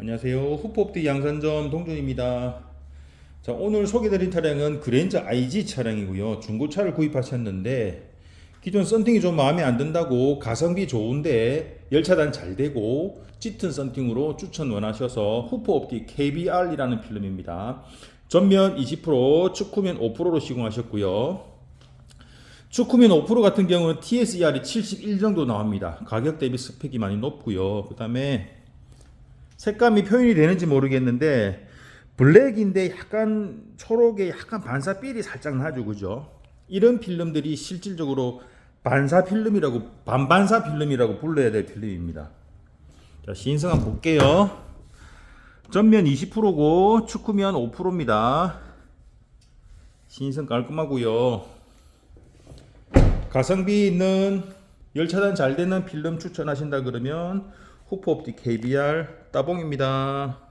안녕하세요. 후포업디 양산점 동준입니다. 자, 오늘 소개드린 차량은 그랜저 IG 차량이고요. 중고차를 구입하셨는데 기존 썬팅이 좀 마음에 안 든다고 가성비 좋은데 열차단 잘 되고 짙은 썬팅으로 추천 원하셔서 후포업디 KBR이라는 필름입니다. 전면 20%, 측후면 5%로 시공하셨고요. 축구면 5% 같은 경우는 TSER이 71 정도 나옵니다. 가격 대비 스펙이 많이 높고요. 그 다음에 색감이 표현이 되는지 모르겠는데 블랙인데 약간 초록에 약간 반사필이 살짝 나죠, 그죠? 이런 필름들이 실질적으로 반사 필름이라고 반반사 필름이라고 불러야 될 필름입니다. 자, 신성 한번 볼게요. 전면 20%고 축구면 5%입니다. 신성 깔끔하고요. 가성비 있는 열차단 잘 되는 필름 추천하신다 그러면 후포옵틱 KBR 따봉입니다.